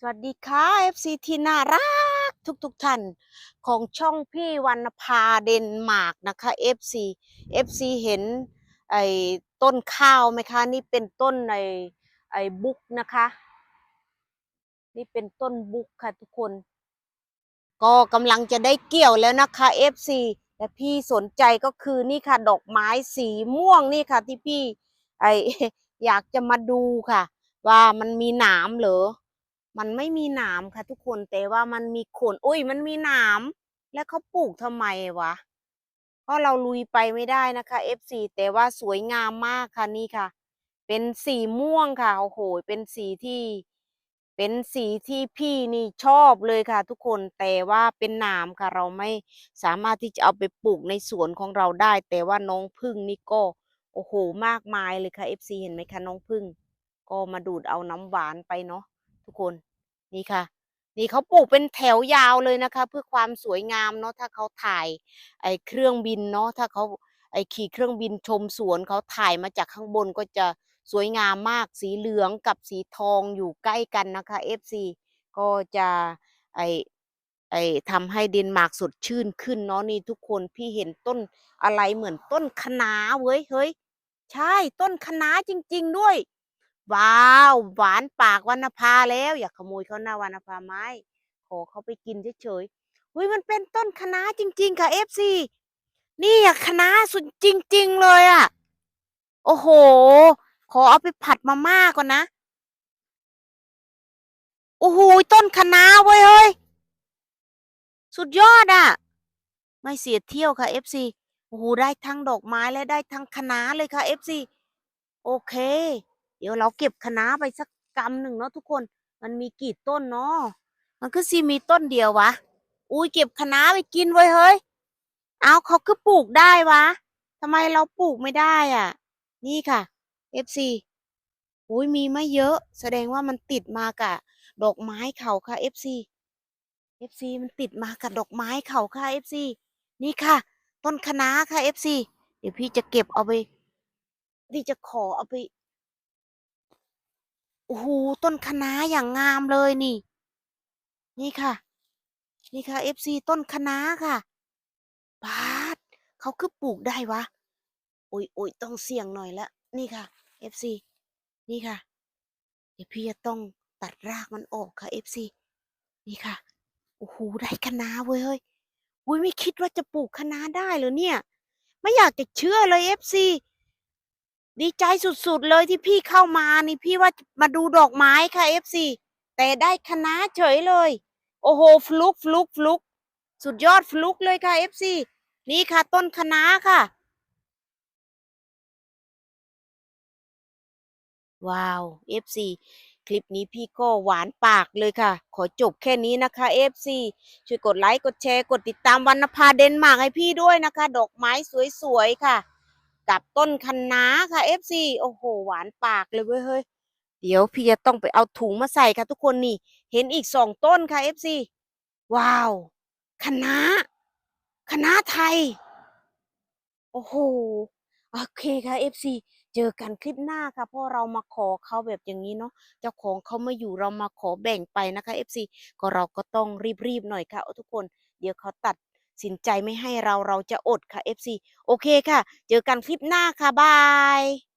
สวัสดีค่ะ FC ที่น่ารักทุกๆทท่านของช่องพี่วรรณภาเดนมาร์กนะคะ FC FC เห็นไอ้ต้นข้าวไหมคะ นี่เป็นต้นไอ้ไอ้บุกนะคะ นี่เป็นต้นบุกค่ะทุกคน ก็กำลังจะได้เกี่ยวแล้วนะคะ FC แต่พี่สนใจก็คือนี่ค่ะ ดอกไม้สีม่วงนี่ค่ะที่พี่ไออยากจะมาดูค่ะ ว่ามันมีหนามเหรอ มันไม่มีหนามค่ะทุกคนแต่ว่ามันมีขนอุ้ยมันมีหนามแล้วเขาปลูกทำไมวะเพราะเราลุยไปไม่ได้นะคะ F4 แต่ว่าสวยงามมากค่ะนี่ค่ะ เป็นสีม่วงค่ะโอ้โหเป็นสีที่ เป็นสีที่พี่นี่ชอบเลยค่ะ ทุกคนแต่ว่าเป็นหนามค่ะ เราไม่สามารถที่จะเอาไปปลูกในสวนของเราได้ แต่ว่าน้องพึ่งนี่ก็โอ้โหมากมายเลยค่ะ FC เห็นไหมคะน้องพึ่ง ก็มาดูดเอาน้ำหวานไปเนาะทุกคน นี่ค่ะ นี่เขาปลูกเป็นแถวยาวเลยนะคะ เพื่อความสวยงามเนาะถ้าเขาถ่ายไอ้เครื่องบินเนาะถ้าเขาไอ้ขี่เครื่องบินชมสวนเขาถ่ายมาจากข้างบนก็จะสวยงามมากสีเหลืองกับสีทองอยู่ใกล้กันนะคะ FC ก็จะไอไอทำให้เดนมาร์กสดชื่นขึ้นเนาะนี่ทุกคนพี่เห็นต้นอะไรเหมือนต้นคะนาเว้ยเฮ้ยใช่ต้นคะนาจริง ๆ ด้วย ว้าวหวานปากวรรณภาแล้ว อย่าขโมยเขาหน้าวรรณภาไม้ขอเขาไปกินเฉยๆหุ้ยมันเป็นต้นคะน้าจริง ๆ ค่ะ FC นี่อะคะน้าสุดจริง ๆ เลยอะโอ้โห ขอเอาไปผัดมาม่าก่อนนะโอ้โหต้นคะน้าเว้ยเฮ้ยสุดยอดอะไม่เสียเที่ยวค่ะ FC โอ้โหได้ทั้งดอกไม้และได้ทั้งคะน้าเลยค่ะ FC โอเค เดี๋ยวเราเก็บคะน้าไปสักกำหนึ่งเนาะทุกคน มันมีกี่ต้นเนาะมันก็สิมีต้นเดียววะ อุ้ยเก็บคะน้าไปกินไว้เฮ้ย เอาเขาคือปลูกได้วะทำไมเราปลูกไม่ได้อะ นี่ค่ะ FC อุ้ยมีไม่เยอะ แสดงว่ามันติดมากับดอกไม้เขาค่ะ FC FC มันติดมากับดอกไม้เขาค่ะ FC นี่ค่ะ ต้นคะน้าค่ะ FC เดี๋ยวพี่จะเก็บเอาไป พี่จะขอเอาไป โอ้โหต้นคะน้าอย่างงามเลยนี่ นี่ค่ะ นี่ค่ะ FC ต้นคะน้าค่ะบาดเขาคือปลูกได้วะโอ้ยโอ้ยต้องเสี่ยงหน่อยละนี่ค่ะ FC นี่ค่ะ เดี๋ยวพี่จะต้องตัดรากมันออกค่ะ FC นี่ค่ะโอ้โหได้คะน้าเว้ยเฮ้ยอุ้ยไม่คิดว่าจะปลูกคะน้าได้เลยเนี่ย ไม่อยากจะเชื่อเลย FC ดีใจสุดๆเลยที่พี่เข้ามานี่พี่ว่ามาดูดอกไม้ค่ะ FC แต่ได้คณะเฉยเลย โอ้โหฟลุกฟลุกฟลุกสุดยอดฟลุกเลยค่ะ FC นี่ค่ะต้นคณะค่ะ ว้าว FC คลิปนี้พี่ก็หวานปากเลยค่ะ ขอจบแค่นี้นะคะ FC ช่วยกดไลค์ กดแชร์ กดติดตามวรรณภาเดนมาร์กให้พี่ด้วยนะคะ ดอกไม้สวยๆค่ะ กับต้นคะน้าค่ะ FC โอ้โห หวานปากเลยเว้ยเฮ้ยเดี๋ยวพี่จะต้องไปเอาถุงมาใส่ค่ะทุกคนนี่ เห็นอีกสองต้นค่ะ FC ว้าวคะน้าคะน้าไทย โอ้โห โอเคค่ะ FC เจอกันคลิปหน้าค่ะ เพราะเรามาขอเขาแบบอย่างนี้เนาะ เจ้าของเขาไม่อยู่เรามาขอแบ่งไปนะคะ FC ก็เราก็ต้องรีบๆหน่อยค่ะทุกคน เดี๋ยวเขาตัด สินใจไม่ให้เราเราจะอดค่ะ FC โอเคค่ะ เจอกันคลิปหน้าค่ะ บาย